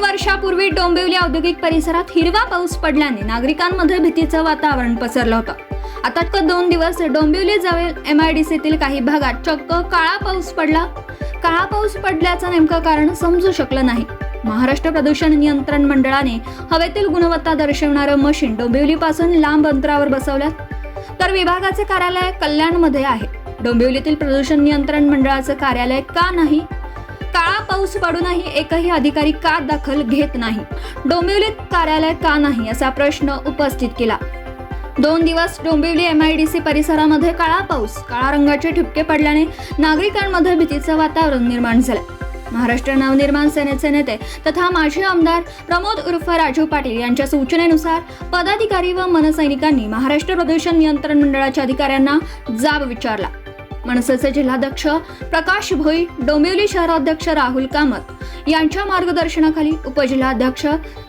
वर्षापूर्वी डोंबिवली औद्योगिक परिसरात हिरवा पाऊस पडल्याने नागरिकांमध्ये भीतीचं वातावरण पसरलं होतं. आता चक्क दोन दिवस डोंबिवली जवळ एम आय डी सीतील काही भागात चक्क काळा पाऊस पडला. काळा पाऊस पडल्याचं नेमकं कारण समजू शकलं नाही. महाराष्ट्र प्रदूषण नियंत्रण मंडळाने हवेतील गुणवत्ता दर्शवणारं मशीन डोंबिवलीपासून लांब अंतरावर बसवल्यात. तर विभागाचे कार्यालय कल्याणमध्ये आहे. डोंबिवलीतील प्रदूषण नियंत्रण मंडळाचं कार्यालय का नाही? काळा पाऊस पडूनही एकही अधिकारी का दखल घेत नाही. डोंबिवलीत कार्यालय का नाही असा प्रश्न उपस्थित केला. दोन दिवस Dombivli M I D C परिसरामध्ये काळा पाऊस काळा रंगाचे ठिपके पडल्याने नागरिकांमध्ये भीतीचं वातावरण निर्माण झालं. महाराष्ट्र नवनिर्माण सेनेचे नेते तथा माजी आमदार प्रमोद उर्फ राजू पाटील यांच्या सूचनेनुसार पदाधिकारी व मनसैनिकांनी महाराष्ट्र प्रदूषण नियंत्रण मंडळाच्या अधिकाऱ्यांना जाब विचारला. मनसेचे जिल्हाध्यक्ष प्रकाश भोई डोंबिवली शहराध्यक्ष राहुल कामत यांच्या मार्गदर्शनाखाली उपजिल्हाध्यक्ष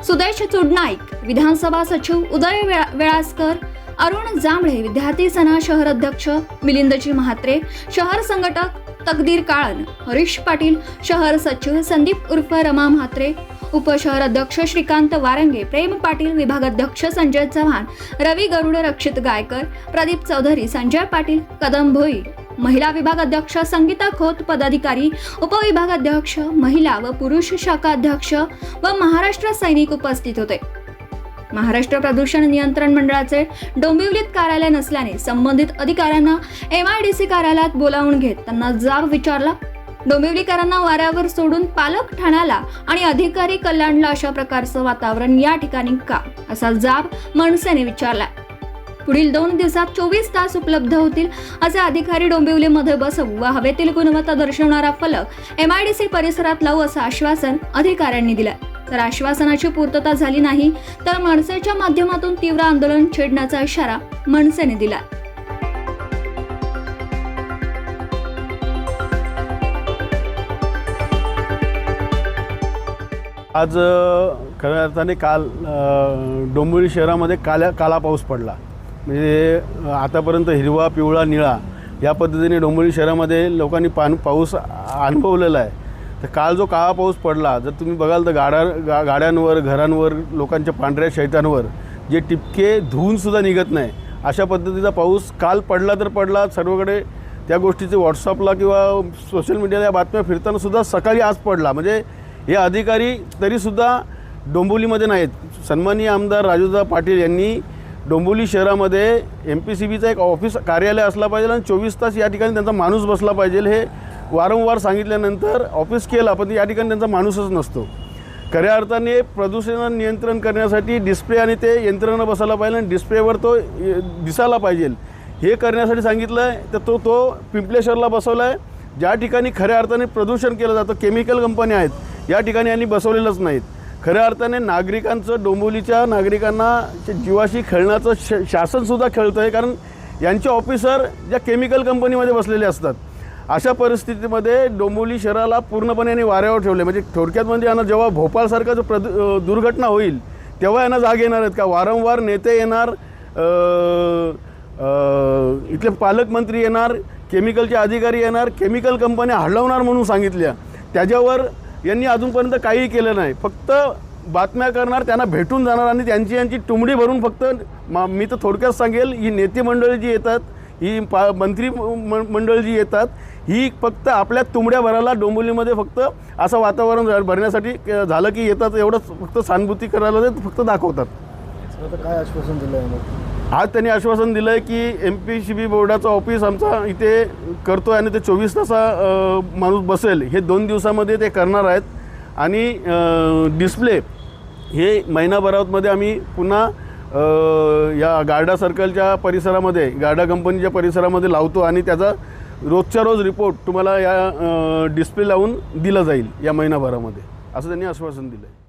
सुदेश चुडनाईक विधानसभा सचिव उदय वेळा- वेळासकर अरुण जांभळे विद्यार्थी सेना शहर अध्यक्ष मिलिंदजी म्हात्रे शहर संघटक तकदीर काळन हरीश पाटील शहर सचिव संदीप उर्फ रमा म्हात्रे उपशहर अध्यक्ष श्रीकांत वारंगे प्रेम पाटील विभागाध्यक्ष संजय चव्हाण रवी गरुड रक्षित गायकर प्रदीप चौधरी संजय पाटील कदम भोई महिला विभाग अध्यक्ष संगीता खोत पदाधिकारी उपविभागाध्यक्ष महिला व पुरुष शाखा अध्यक्ष व महाराष्ट्र सैनिक उपस्थित होते. महाराष्ट्र प्रदूषण नियंत्रण मंडळाचे डोंबिवलीत कार्यालय नसल्याने संबंधित अधिकाऱ्यांना एम आय डी सी कार्यालयात बोलावून घेत त्यांना जाब विचारला. डोंबिवलीकरांना वाऱ्यावर सोडून पालक ठाण्याला आणि अधिकारी कल्याणला अशा प्रकारचं वातावरण या ठिकाणी का? असा जाब मनसेने विचारला पुढील दोन दिवसात चोवीस तास उपलब्ध होतील असे अधिकारी डोंबिवलीमध्ये बसवू व हवेतील गुणवत्ता दर्शवणारा फलक एम आय डी सी परिसरात लावू असं आश्वासन अधिकाऱ्यांनी दिलं. तर आश्वासनाची पूर्तता झाली नाही तर मनसेच्या माध्यमातून तीव्र आंदोलन छेडण्याचा इशारा मनसेने दिला. आज खऱ्या अर्थाने काल डोंबिवली शहरामध्ये काल्या काला पाऊस पडला. म्हणजे आतापर्यंत हिरवा पिवळा निळा या पद्धतीने डोंबिवली शहरामध्ये लोकांनी पान पाऊस अनुभवलेला आहे. तर काल जो काळा पाऊस पडला जर तुम्ही बघाल तर गाड्या गा गाड्यांवर घरांवर लोकांच्या पांढऱ्या शैतांवर जे टिपके धुवूनसुद्धा निघत नाही अशा पद्धतीचा पाऊस काल पडला तर पडला. सर्वकडे त्या गोष्टीचे व्हॉट्सअपला किंवा सोशल मीडियाला या बातम्या फिरतानासुद्धा सकाळी आज पडला. म्हणजे हे अधिकारी तरीसुद्धा डोंबिवलीमध्ये नाहीत. सन्माननीय आमदार राजूदा पाटील यांनी डोंबिवली शहरामध्ये एम पी सी बीचा एक ऑफिस कार्यालय असला पाहिजे आणि चोवीस तास या ठिकाणी त्यांचा माणूस बसला पाहिजे हे वारंवार सांगितल्यानंतर ऑफिस केला पण या ठिकाणी त्यांचा माणूसच नसतो. खऱ्या अर्थाने प्रदूषण नियंत्रण करण्यासाठी डिस्प्ले आणि ते यंत्रणं बसायला पाहिजे आणि डिस्प्लेवर तो दिसायला पाहिजे. हे करण्यासाठी सांगितलं आहे तर तो तो पिंपलेश्वरला बसवला आहे ज्या ठिकाणी खऱ्या अर्थाने प्रदूषण केलं जातं केमिकल कंपन्या आहेत या ठिकाणी यांनी बसवलेलंच नाहीत. खऱ्या अर्थाने नागरिकांचं डोंबिवलीच्या नागरिकांना जीवाशी खेळण्याचं श शासनसुद्धा खेळतं आहे कारण यांचे ऑफिसर ज्या केमिकल कंपनीमध्ये बसलेले असतात अशा परिस्थितीमध्ये डोंबिवली शहराला पूर्णपणे यांनी वाऱ्यावर ठेवले म्हणजे थोडक्यात म्हणजे यांना जेव्हा भोपाळसारखं जो प्रद दुर्घटना होईल तेव्हा यांना जाग येणार आहेत का? वारंवार नेते येणार इथले पालकमंत्री येणार केमिकलचे अधिकारी येणार केमिकल कंपन्या हडवणार म्हणून सांगितल्या. त्याच्यावर यांनी अजूनपर्यंत काहीही केलं नाही. फक्त बातम्या करणार त्यांना भेटून जाणार आणि त्यांची यांची टुमडी भरून फक्त मा मी तर थोडक्यात सांगेल ही नेते मंडळी जी येतात ही पा मंत्री म- मंडळ जी येतात ही फक्त आपल्या तुमड्या भरायला डोंबिवलीमध्ये फक्त असं वातावरण भरण्यासाठी झालं की येतात एवढंच फक्त सहानुभूती करायला फक्त दाखवतात. काय आश्वासन दिलं आहे आज त्यांनी आश्वासन दिलं आहे की एम पी सी बी बोर्डाचं ऑफिस आमचा इथे करतो आहे आणि ते चोवीस तासा माणूस बसेल. हे दोन दिवसामध्ये ते करणार आहेत. आणि डिस्प्ले हे महिनाभरामध्ये आम्ही पुन्हा या गार्डा सर्कलच्या परिसरामध्ये गार्डा कंपनीच्या परिसरामध्ये लावतो आणि त्याचा रोजच्या रोज रिपोर्ट तुम्हाला या डिस्प्ले लावून दिला जाईल या महिनाभरामध्ये. असं त्यांनी आश्वासन दिलं आहे